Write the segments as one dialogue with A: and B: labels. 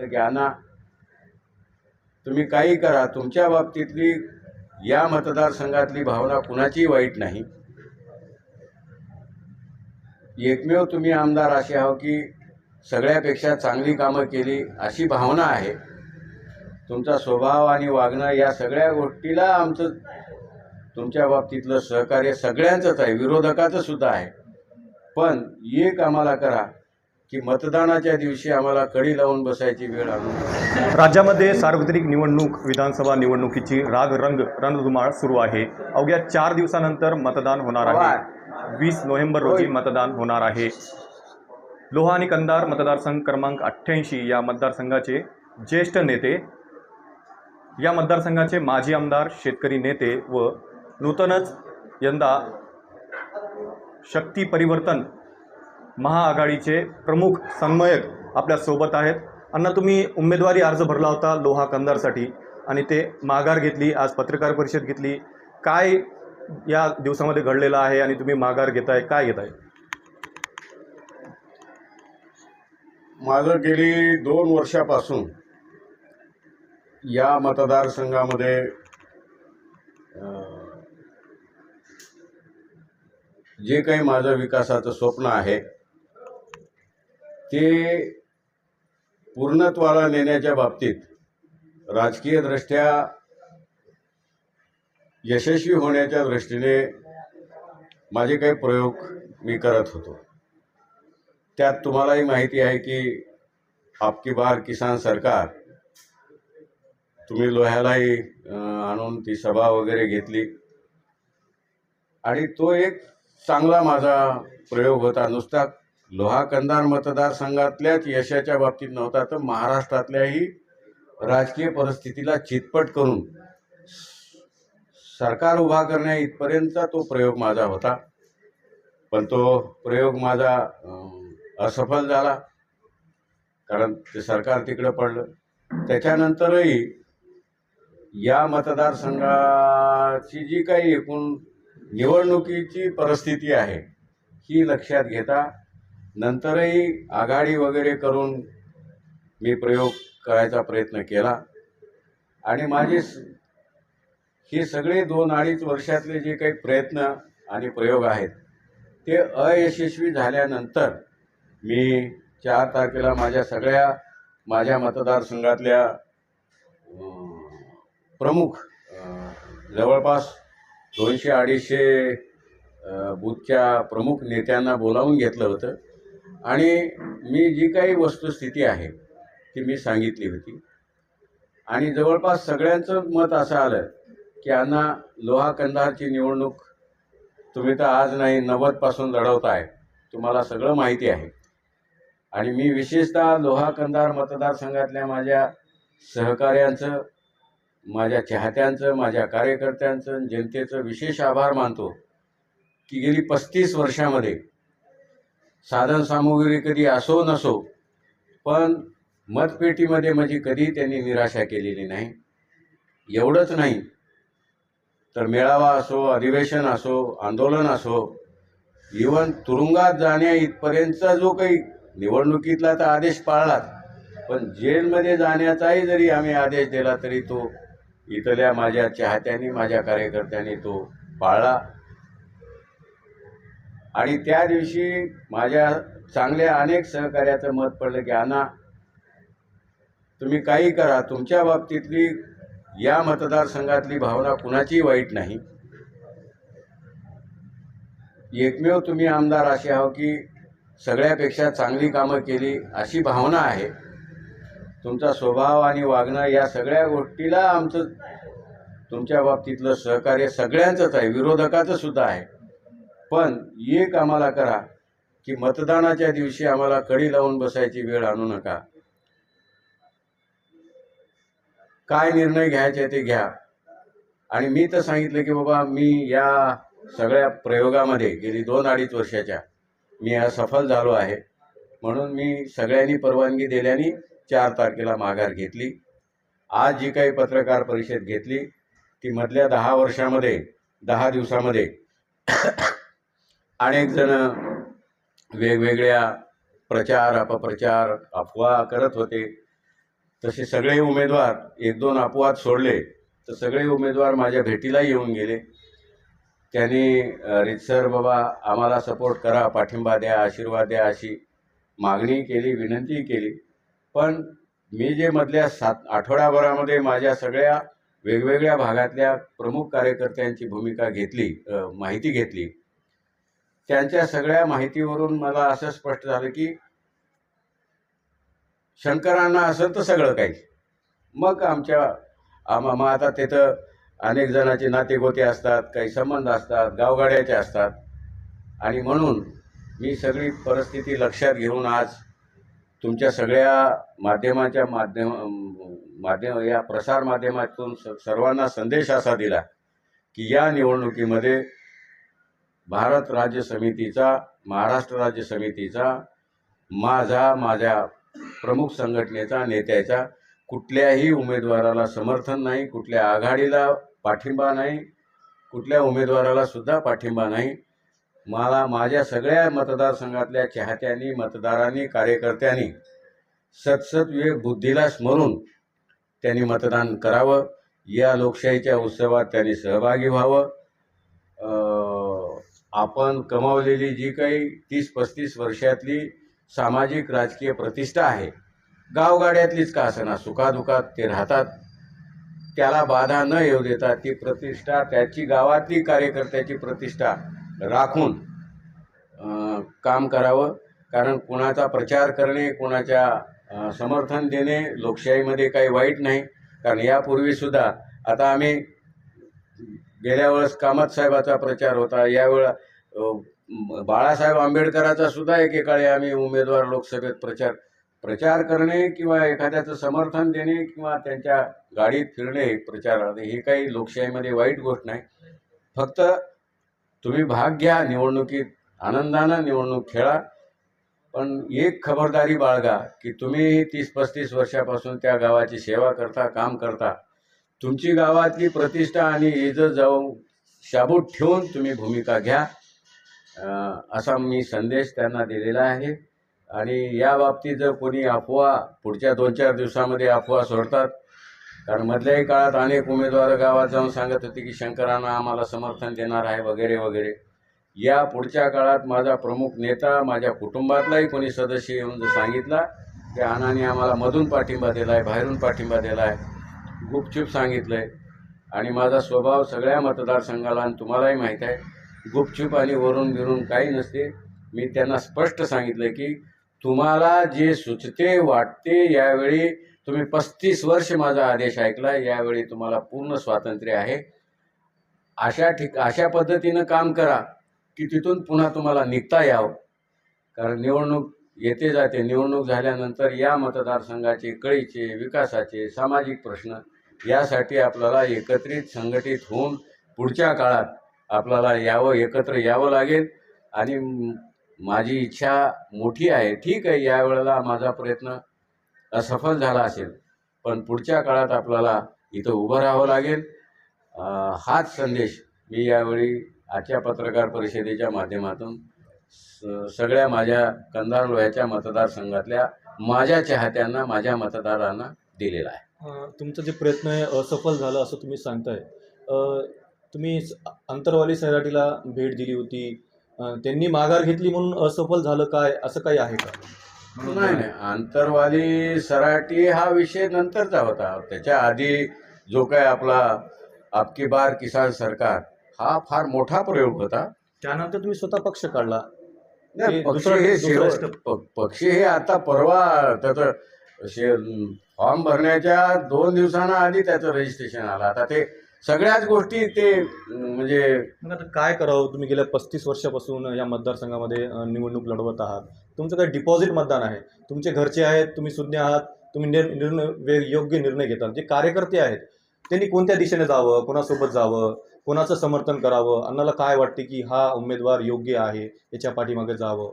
A: तर ज्ञाना. तुम्ही काही करा तुमच्या बाबतीतली या मतदारसंघातली भावना कुणाचीही वाईट नाही. एकमेव तुम्ही आमदार असे आहो की सगळ्यापेक्षा चांगली कामं केली अशी भावना आहे. तुमचा स्वभाव आणि वागणं या सगळ्या गोष्टीला आमचं तुमच्या बाबतीतलं सहकार्य सगळ्यांचंच आहे विरोधकाचं सुद्धा आहे. पण एक आम्हाला करा की मतदानाच्या दिवशी आम्हाला कडी लावून बसायची वेळ आणून
B: राज्यामध्ये सार्वत्रिक निवडणूक विधानसभा निवडणुकीची राग रंग रणधुमाळ सुरू आहे. अवघ्या चार दिवसानंतर मतदान होणार आहे. वीस नोव्हेंबर रोजी मतदान होणार आहे. लोहा आणि कंधार मतदारसंघ क्रमांक अठ्ठ्याऐंशी या मतदारसंघाचे ज्येष्ठ नेते या मतदारसंघाचे माजी आमदार शेतकरी नेते व नूतनच यंदा शक्ती परिवर्तन महाआघाडीचे प्रमुख सन्मयक आपल्यासोबत आहेत. अण्णा तुम्ही उमेदवारी अर्ज भरला होता लोहा कंदारसाठी आणि ते माघार घेतली आज पत्रकार परिषद घेतली. काय या दिवसामध्ये घडलेलं आहे आणि तुम्ही माघार घेताय काय घेताय?
A: माझं गेली दोन वर्षापासून या मतदारसंघामध्ये जे काही माझं विकासाचं स्वप्न आहे ते पूर्णत्वाला नेण्याच्या बाबतीत राजकीयदृष्ट्या यशस्वी होण्याच्या दृष्टीने माझे काही प्रयोग मी करत होतो. त्यात तुम्हालाही माहिती आहे की आपकी बार किसान सरकार तुम्ही लोह्यालाही आणून ती सभा वगैरे घेतली. आणि तो एक चांगला माझा प्रयोग होता. नुसता लोहा कंधार मतदारसंघातल्याच यशाच्या बाबतीत नव्हता तर महाराष्ट्रातल्याही राजकीय परिस्थितीला चितपट करून सरकार उभा करण्या इथपर्यंतचा तो प्रयोग माझा होता. पण तो प्रयोग माझा असफल झाला कारण ते सरकार तिकडं पडलं. त्याच्यानंतरही या मतदारसंघाची जी काही एकूण निवडणुकीची परिस्थिती आहे ही लक्षात घेता नंतरही आघाडी वगैरे करून मी प्रयोग करायचा प्रयत्न केला. आणि माझे स- हे सगळे दोन अडीच वर्षातले जे काही प्रयत्न आणि प्रयोग आहेत ते अयशस्वी झाल्यानंतर मी चार तारखेला माझ्या सगळ्या माझ्या मतदारसंघातल्या प्रमुख जवळपास दोनशे अडीचशे बूथच्या प्रमुख नेत्यांना बोलावून घेतलं होतं. आणि मी जी काही वस्तुस्थिती आहे ती मी सांगितली होती. आणि जवळपास सगळ्यांचं मत असं आलं की अण्णा लोहा कंधारची निवडणूक तुम्ही तर आज नाही नव्वदपासून लढवताय. तुम्हाला सगळं माहिती आहे. आणि मी विशेषतः लोहा कंधार मतदारसंघातल्या माझ्या सहकाऱ्यांचं माझ्या चाहत्यांचं माझ्या कार्यकर्त्यांचं जनतेचं विशेष आभार मानतो की गेली पस्तीस वर्षामध्ये साधनसामुग्री कधी असो नसो पण मतपेटीमध्ये माझी कधी त्यांनी निराशा केलेली नाही. एवढंच नाही. तर मेळावा असो अधिवेशन असो आंदोलन असो इवन तुरुंगात जाण्या इथपर्यंतचा जो काही निवडणुकीतला तर आदेश पाळलाच पण जेलमध्ये जाण्याचाही जरी आम्ही आदेश दिला तरी तो इथल्या माझ्या चाहत्यांनी माझ्या कार्यकर्त्यांनी तो पाळला. आणि त्या दिवशी माझ्या चांगल्या अनेक सहकार्याचं मत पडलं की आना तुम्ही काही करा. तुमच्या बाबतीतली या मतदारसंघातली भावना कुणाचीही वाईट नाही. एकमेव तुम्ही आमदार असे आहो की सगळ्यापेक्षा चांगली कामं केली अशी भावना आहे. तुमचा स्वभाव आणि वागणं या सगळ्या गोष्टीला आमचं तुमच्या बाबतीतलं सहकार्य सगळ्यांचंच आहे. विरोधकाचं सुद्धा आहे. पण एक आम्हाला करा की मतदानाच्या दिवशी आम्हाला कडी लावून बसायची वेळ आणू नका. काय निर्णय घ्यायचे ते घ्या. आणि मी तर सांगितलं की बाबा मी या सगळ्या प्रयोगामध्ये गेली दोन अडीच वर्षाच्या मी असफल झालो आहे. म्हणून मी सगळ्यांनी परवानगी दिल्याने चार तारखेला माघार घेतली. आज जी काही पत्रकार परिषद घेतली ती मधल्या दहा वर्षामध्ये दहा दिवसामध्ये अनेक जण वेगवेगळ्या प्रचार अपप्रचार अफवा करत होते. तसे सगळे उमेदवार एक दोन अपवाद सोडले तर सगळे उमेदवार माझ्या भेटीला येऊन गेले. त्यांनी रितसर बाबा आम्हाला सपोर्ट करा पाठिंबा द्या आशीर्वाद द्या अशी मागणी केली विनंती केली. पण मी जे मधल्या सात आठवड्याभरामध्ये माझ्या सगळ्या वेगवेगळ्या भागातल्या प्रमुख कार्यकर्त्यांची भूमिका घेतली माहिती घेतली त्यांच्या सगळ्या माहितीवरून मला असं स्पष्ट झालं की शंकरांना असं तर सगळं काही. मग आमच्या आम्हा मग आता तिथं अनेक जणांचे नातेगोते असतात काही संबंध असतात गावगाड्याचे असतात. आणि म्हणून मी सगळी परिस्थिती लक्षात घेऊन आज तुमच्या सगळ्या माध्यमाच्या माध्यम माध्यम या प्रसार माध्यमातून स सर्वांना संदेश असा दिला की या निवडणुकीमध्ये भारत राज्य समितीचा महाराष्ट्र राज्य समितीचा माझा माझ्या प्रमुख संघटनेचा नेत्याचा कुठल्याही उमेदवाराला समर्थन नाही कुठल्या आघाडीला पाठिंबा नाही कुठल्या उमेदवाराला सुद्धा पाठिंबा नाही. मला माझ्या सगळ्या मतदारसंघातल्या चाहत्यांनी मतदारांनी कार्यकर्त्यांनी सतसत विवेक बुद्धीला स्मरून त्यांनी मतदान करावं. या लोकशाहीच्या उत्सवात त्यांनी सहभागी व्हावं. आपण कमावलेली जी काही तीस पस्तीस वर्षातली सामाजिक राजकीय प्रतिष्ठा आहे गावगाड्यातलीच का असेना सुखादुखात ते राहतात त्याला बाधा न येऊ देता ती प्रतिष्ठा त्याची गावातली कार्यकर्त्याची प्रतिष्ठा राखून काम करावं. कारण कुणाचा प्रचार करणे कुणाच्या समर्थन देणे लोकशाहीमध्ये काही वाईट नाही. कारण यापूर्वीसुद्धा आता आम्ही गेल्या वेळेस कामत साहेबाचा प्रचार होता. यावेळा बाळासाहेब आंबेडकराचा सुद्धा एकेकाळी आम्ही उमेदवार लोकसभेत प्रचार प्रचार करणे किंवा एखाद्याचं समर्थन देणे किंवा त्यांच्या गाडीत फिरणे प्रचार. हे काही लोकशाहीमध्ये वाईट गोष्ट नाही. फक्त तुम्ही भाग घ्या निवडणुकीत आनंदानं निवडणूक खेळा. पण एक खबरदारी बाळगा की तुम्ही तीस पस्तीस वर्षापासून त्या गावाची सेवा करता काम करता. तुमची गावातली प्रतिष्ठा आणि इज्जत जाऊन शाबूत ठेवून तुम्ही भूमिका घ्या असा मी संदेश त्यांना दिलेला आहे. आणि या बाबतीत जर कोणी अफवा पुढच्या दोन चार दिवसामध्ये अफवा सोडतात कारण मधल्याही काळात अनेक उमेदवार गावात जाऊन सांगत होते की शंकरांना आम्हाला समर्थन देणार आहे वगैरे वगैरे. या पुढच्या काळात माझा प्रमुख नेता माझ्या कुटुंबातलाही कोणी सदस्य येऊन जर सांगितला की अनाने आम्हाला मधून पाठिंबा दिला आहे बाहेरून पाठिंबा दिला आहे गुपचूप सांगितलं आहे आणि माझा स्वभाव सगळ्या मतदारसंघाला आणि तुम्हालाही माहीत आहे. गुपचूप आणि वरून बिरून काही नसते. मी त्यांना स्पष्ट सांगितलं की तुम्हाला जे सुचते वाटते यावेळी तुम्ही पस्तीस वर्ष माझा आदेश ऐकला यावेळी तुम्हाला पूर्ण स्वातंत्र्य आहे. अशा ठिक अशा पद्धतीनं काम करा की तिथून पुन्हा तुम्हाला निघता यावं. कारण निवडणूक येते जाते. निवडणूक झाल्यानंतर या मतदारसंघाचे कळीचे विकासाचे सामाजिक प्रश्न यासाठी आपल्याला एकत्रित संघटित होऊन पुढच्या काळात आपल्याला यावं एकत्र यावं लागेल. आणि माझी इच्छा मोठी आहे. ठीक आहे यावेळेला माझा प्रयत्न असफल झाला असेल. पण पुढच्या काळात आपल्याला इथं उभं राहावं लागेल. हाच संदेश मी यावेळी आजच्या पत्रकार परिषदेच्या माध्यमातून स- सगळ्या माझ्या कंधार लोह्याच्या मतदारसंघातल्या माझ्या चाहत्यांना माझ्या मतदारांना दिलेला आहे.
B: तुमचा जे प्रयत्न आहे असफल झाला असं तुम्ही सांगताय. तुम्ही आंतरवाली सैराटीला भेट दिली होती. त्यांनी माघार घेतली म्हणून असफल झालं काय? असं काही आहे का?
A: नाही नाही. आंतरवाली सराटी हा विषय नंतरचा होता. त्याच्या आधी जो काय आपला आपकी बार किसान सरकार हा फार मोठा प्रयोग होता.
B: त्यानंतर तुम्ही स्वतः पक्ष काढला.
A: नाही पक्ष हे शेवट पक्ष हे आता परवा त्याचं फॉर्म भरण्याच्या दोन दिवसांना आधी त्याचं रजिस्ट्रेशन आलं. आता ते सगळ्याच गोष्टी ते म्हणजे
B: मग आता काय करावं? तुम्ही गेल्या पस्तीस वर्षापासून या मतदारसंघामध्ये अं, निवडणूक लढवत आहात. तुमचं काही डिपॉझिट मतदान आहे. तुमचे घरचे आहेत तुम्ही सुज्ञ आहात तुम्ही निर निर्णय वे- योग्य निर्णय घेतात. जे कार्यकर्ते आहेत त्यांनी कोणत्या दिशेने जावं कोणासोबत जावं कोणाचं समर्थन करावं अन्नाला काय वाटते की हा उमेदवार योग्य आहे याच्या पाठीमागे जावं?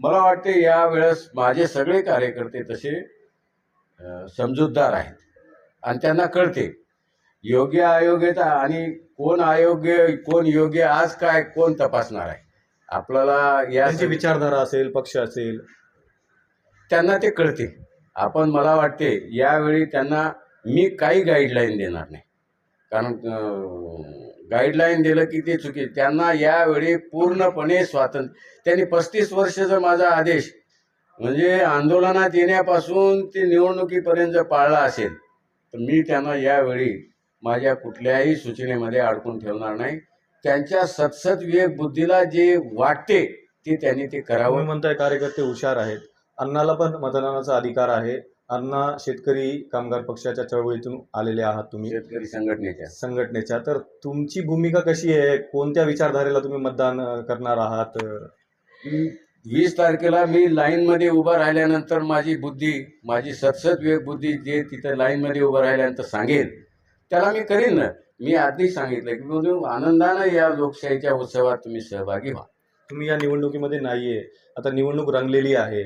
A: मला वाटते या वेळेस माझे सगळे कार्यकर्ते तसे समजूतदार आहेत. आणि त्यांना कळते योग्य अयोग्यता आणि कोण अयोग्य कोण योग्य आज काय कोण तपासणार आहे? आपल्याला या
B: त्यांची विचारधारा असेल पक्ष असेल.
A: त्यांना ते कळते. आपण मला वाटते यावेळी त्यांना मी काही गाईडलाईन देणार नाही. कारण गाईडलाईन दिलं की ते चुकी त्यांना यावेळी पूर्णपणे स्वातंत्र्य त्यांनी पस्तीस वर्षाचा माझा आदेश म्हणजे आंदोलनात येण्यापासून ते निवडणुकीपर्यंत जर पाळला असेल तर मी त्यांना यावेळी माझ्या कुठल्याही सूचनेमध्ये अडकून ठेवणार नाही. त्यांच्या सतसत विवेक बुद्धीला जे वाटते ते त्यांनी ते करावं.
B: म्हणताय कार्यकर्ते हुशार आहेत. अण्णाला पण मतदानाचा अधिकार आहे. अण्णा शेतकरी कामगार पक्षाच्या चळवळीतून आलेले आहात तुम्ही.
A: शेतकरी संघटनेच्या.
B: संघटनेच्या. तर तुमची भूमिका कशी आहे? कोणत्या विचारधारेला तुम्ही मतदान करणार आहात?
A: वीस तारखेला मी लाईनमध्ये उभं राहिल्यानंतर माझी बुद्धी माझी विवेक बुद्धी जे तिथं लाईनमध्ये उभं राहिल्यानंतर सांगेल त्याला मी करीन ना. मी आधीच सांगितलं की म्हणून आनंदानं या लोकशाहीच्या उत्सवात तुम्ही सहभागी व्हा.
B: तुम्ही या निवडणुकीमध्ये नाहीये. आता निवडणूक रंगलेली आहे.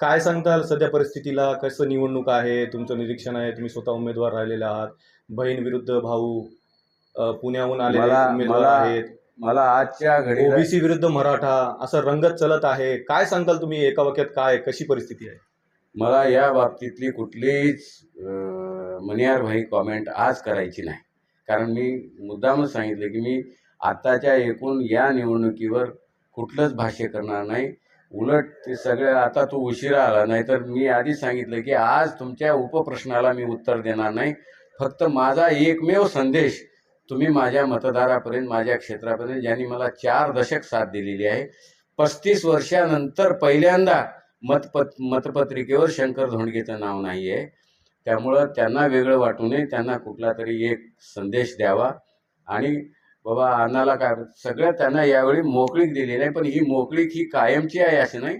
B: काय सांगताल सध्या परिस्थितीला? कसं निवडणूक आहे? तुमचं निरीक्षण आहे. तुम्ही स्वतः उमेदवार राहिलेले आहात. बहीण विरुद्ध भाऊ पुण्याहून आलेले उमेदवार आहेत.
A: मला आजच्या घडीला
B: ओबीसी विरुद्ध मराठा असं रंगत चलत आहे. काय सांगताल तुम्ही? एका वाक्यात काय कशी परिस्थिती आहे?
A: मला या बाबतीतली कुठलीच मनियार भाई कॉमेंट आज करायची नाही. कारण मी मुद्दामच सांगितलं की मी आत्ताच्या एकूण या निवडणुकीवर कुठलंच भाष्य करणार नाही. उलट ते सगळं आता तो उशिरा आला. नाही तर मी आधीच सांगितलं की आज तुमच्या उपप्रश्नाला मी उत्तर देणार नाही. फक्त माझा एकमेव संदेश तुम्ही माझ्या मतदारापर्यंत माझ्या क्षेत्रापर्यंत ज्यांनी मला चार दशक साथ दिलेली आहे पस्तीस वर्षानंतर पहिल्यांदा मतपत मतपत्रिकेवर शंकर धोंडगेचं नाव नाही आहे. त्यामुळं त्यांना वेगळं वाटू नये त्यांना कुठला तरी एक संदेश द्यावा. आणि बाबा अन्नाला काय सगळं त्यांना यावेळी मोकळीक दिली नाही पण ही मोकळीक ही कायमची आहे असं नाही.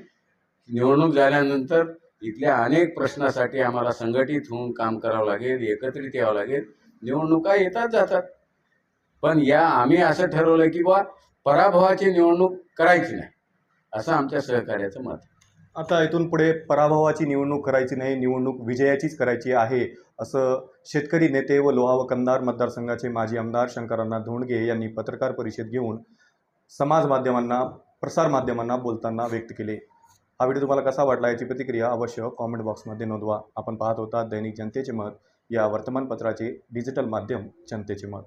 A: निवडणूक झाल्यानंतर इथल्या अनेक प्रश्नासाठी आम्हाला संघटित होऊन काम करावं लागेल एकत्रित यावं लागेल. निवडणुका येतात जातात. पण या आम्ही असं ठरवलं की बा पराभवाची निवडणूक करायची नाही. असं आमच्या सहकार्याचं मत
B: आता इथून पुढे पराभवाची निवडणूक करायची नाही निवडणूक विजयाचीच करायची आहे असं शेतकरी नेते व लोहा व कंदार मतदारसंघाचे माजी आमदार शंकरांना धोंडगे यांनी पत्रकार परिषद घेऊन समाज माध्यमांना प्रसार माध्यमांना बोलताना व्यक्त केले. हा व्हिडिओ तुम्हाला कसा वाटला याची प्रतिक्रिया अवश्य कॉमेंट बॉक्समध्ये नोंदवा. आपण पाहत होता दैनिक जनतेचे मत या वर्तमानपत्राचे डिजिटल माध्यम जनतेचे मत.